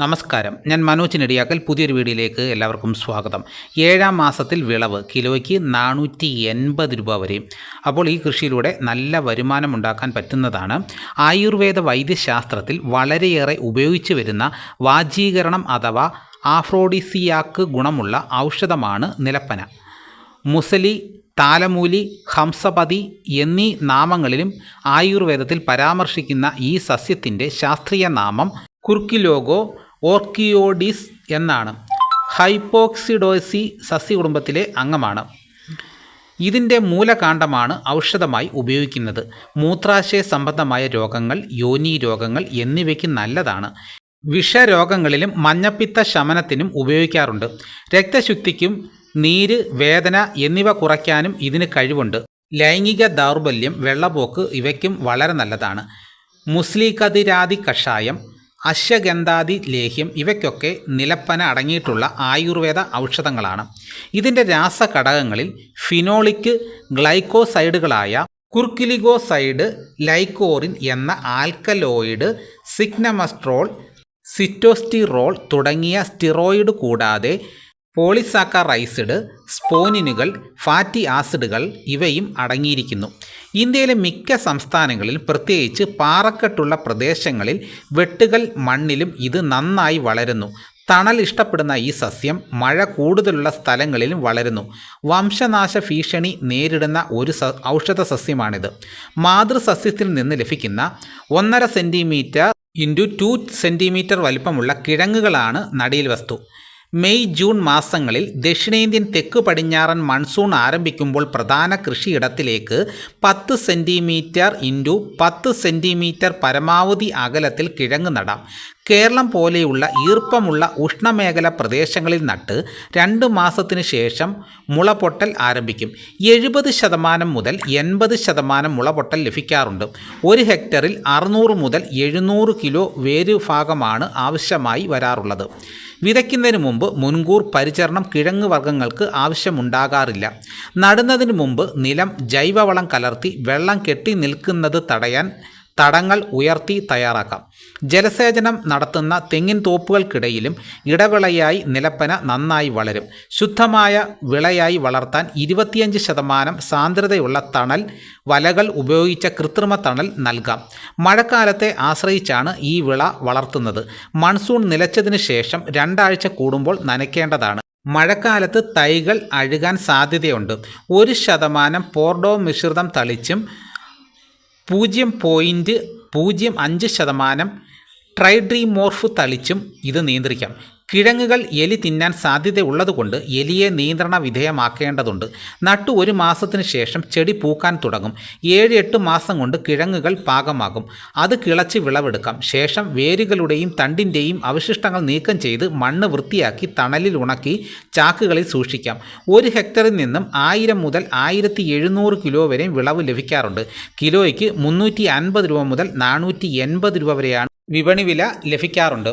നമസ്കാരം. ഞാൻ മനോജ് നെടിയാക്കൽ. പുതിയൊരു വീഡിയോയിലേക്ക് എല്ലാവർക്കും സ്വാഗതം. ഏഴാം മാസത്തിൽ വിളവ് കിലോയ്ക്ക് നാനൂറ്റി എൺപത് രൂപ വരെയും. അപ്പോൾ ഈ കൃഷിയിലൂടെ നല്ല വരുമാനം ഉണ്ടാക്കാൻ പറ്റുന്നതാണ്. ആയുർവേദ വൈദ്യശാസ്ത്രത്തിൽ വളരെയേറെ ഉപയോഗിച്ചു വരുന്ന വാജീകരണം അഥവാ ആഫ്രോഡിസിയാക്ക് ഗുണമുള്ള ഔഷധമാണ് നിലപ്പന. മുസലി താലമൂലി ഹംസപതി എന്നീ നാമങ്ങളിലും ആയുർവേദത്തിൽ പരാമർശിക്കുന്ന ഈ സസ്യത്തിന്റെ ശാസ്ത്രീയ നാമം കുർക്കിലോഗോ ഓർക്കിയോഡിസ് എന്നാണ്. ഹൈപ്പോക്സിഡോസി സസ്യകുടുംബത്തിലെ അംഗമാണ്. ഇതിന്റെ മൂലകാന്ഡമാണ് ഔഷധമായി ഉപയോഗിക്കുന്നത്. മൂത്രാശയ സംബന്ധമായ രോഗങ്ങൾ യോനി രോഗങ്ങൾ എന്നിവയ്ക്ക് നല്ലതാണ്. വിഷരോഗങ്ങളിലും മഞ്ഞപ്പിത്ത ശമനത്തിനും ഉപയോഗിക്കാറുണ്ട്. രക്തശുദ്ധിക്കും നീര് വേദന എന്നിവ കുറയ്ക്കാനും ഇതിന് കഴിവുണ്ട്. ലൈംഗിക ദൗർബല്യം വെള്ളപോക്ക് ഇവയ്ക്കും വളരെ നല്ലതാണ്. മുസ്ലികതിരാതി കഷായം അശ്വഗന്ധാദി ലേഹ്യം ഇവയ്ക്കൊക്കെ നിലപ്പന അടങ്ങിയിട്ടുള്ള ആയുർവേദ ഔഷധങ്ങളാണ്. ഇതിന്റെ രാസഘടകങ്ങളിൽ ഫിനോളിക് ഗ്ലൈക്കോസൈഡുകളായ കുർക്കിലിഗോസൈഡ് ലൈക്കോറിൻ എന്ന ആൽക്കലോയിഡ് സിഗ്നമസ്ട്രോൾ സിറ്റോസ്റ്റിറോൾ തുടങ്ങിയ സ്റ്റിറോയിഡ് കൂടാതെ പോളിസാക്കറൈസിഡ് സ്പോനിനുകൾ ഫാറ്റി ആസിഡുകൾ ഇവയും അടങ്ങിയിരിക്കുന്നു. ഇന്ത്യയിലെ മിക്ക സംസ്ഥാനങ്ങളിലും പ്രത്യേകിച്ച് പാറക്കെട്ടുള്ള പ്രദേശങ്ങളിൽ വെട്ടുകൾ മണ്ണിലും ഇത് നന്നായി വളരുന്നു. തണൽ ഇഷ്ടപ്പെടുന്ന ഈ സസ്യം മഴ കൂടുതലുള്ള സ്ഥലങ്ങളിലും വളരുന്നു. വംശനാശ ഭീഷണി നേരിടുന്ന ഒരു സ ഔഷധ സസ്യമാണിത്. മാതൃസസ്യത്തിൽ നിന്ന് ലഭിക്കുന്ന ഒന്നര സെന്റിമീറ്റർ ഇന്റു ടു സെന്റിമീറ്റർ വലിപ്പമുള്ള കിഴങ്ങുകളാണ് നടീൽ വസ്തു. മെയ് ജൂൺ മാസങ്ങളിൽ ദക്ഷിണേന്ത്യൻ തെക്ക് പടിഞ്ഞാറൻ മൺസൂൺ ആരംഭിക്കുമ്പോൾ പ്രധാന കൃഷിയിടത്തിലേക്ക് പത്ത് സെന്റിമീറ്റർ ഇന്റു പത്ത് സെന്റിമീറ്റർ പരമാവധി അകലത്തിൽ കിഴങ്ങ് നടാം. കേരളം പോലെയുള്ള ഈർപ്പമുള്ള ഉഷ്ണമേഖല പ്രദേശങ്ങളിൽ നട്ട് രണ്ട് മാസത്തിനു ശേഷം മുളപൊട്ടൽ ആരംഭിക്കും. എഴുപത് ശതമാനം മുതൽ എൺപത് ശതമാനം മുളപൊട്ടൽ ലഭിക്കാറുണ്ട്. ഒരു ഹെക്ടറിൽ അറുന്നൂറ് മുതൽ എഴുന്നൂറ് കിലോ വേരുഭാഗമാണ് ആവശ്യമായി വരാറുള്ളത്. വിതയ്ക്കുന്നതിന് മുമ്പ് മുൻകൂർ പരിചരണം കിഴങ്ങ് വർഗങ്ങൾക്ക് ആവശ്യമുണ്ടാകാറില്ല. നടുന്നതിന് മുമ്പ് നിലം ജൈവവളം കലർത്തി വെള്ളം കെട്ടി നിൽക്കുന്നത് തടയാൻ തടങ്ങൾ ഉയർത്തി തയ്യാറാക്കാം. ജലസേചനം നടത്തുന്ന തെങ്ങിൻ തോപ്പുകൾക്കിടയിലും ഇടവിളയായി നിലപ്പന നന്നായി വളരും. ശുദ്ധമായ വിളയായി വളർത്താൻ ഇരുപത്തിയഞ്ച് ശതമാനം സാന്ദ്രതയുള്ള തണൽ വലകൾ ഉപയോഗിച്ച കൃത്രിമ തണൽ നൽകാം. മഴക്കാലത്തെ ആശ്രയിച്ചാണ് ഈ വിള വളർത്തുന്നത്. മൺസൂൺ നിലച്ചതിന് ശേഷം രണ്ടാഴ്ച കൂടുമ്പോൾ നനയ്ക്കേണ്ടതാണ്. മഴക്കാലത്ത് തൈകൾ അഴുകാൻ സാധ്യതയുണ്ട്. ഒരു ശതമാനം പോർഡോ മിശ്രിതം തളിച്ചും പൂജ്യം പോയിന്റ് പൂജ്യം അഞ്ച് ശതമാനം ട്രൈഡ്രീമോർഫ് തളിച്ചും ഇത് നിയന്ത്രിക്കാം. കിഴങ്ങുകൾ എലി തിന്നാൻ സാധ്യതയുള്ളതുകൊണ്ട് എലിയെ നിയന്ത്രണ വിധേയമാക്കേണ്ടതുണ്ട്. നട്ടു ഒരു മാസത്തിന് ശേഷം ചെടി പൂക്കാൻ തുടങ്ങും. ഏഴ് എട്ട് മാസം കൊണ്ട് കിഴങ്ങുകൾ പാകമാകും. അത് കിളച്ച് വിളവെടുക്കാം. ശേഷം വേരുകളുടെയും തണ്ടിന്റെയും അവശിഷ്ടങ്ങൾ നീക്കം ചെയ്ത് മണ്ണ് വൃത്തിയാക്കി തണലിൽ ഉണക്കി ചാക്കുകളിൽ സൂക്ഷിക്കാം. ഒരു ഹെക്ടറിൽ നിന്നും ആയിരം മുതൽ ആയിരത്തി എഴുന്നൂറ് കിലോ വരെയും വിളവ് ലഭിക്കാറുണ്ട്. കിലോയ്ക്ക് മുന്നൂറ്റി അൻപത് രൂപ മുതൽ നാനൂറ്റി എൺപത് രൂപ വരെയാണ് വിപണി വില ലഭിക്കാറുണ്ട്.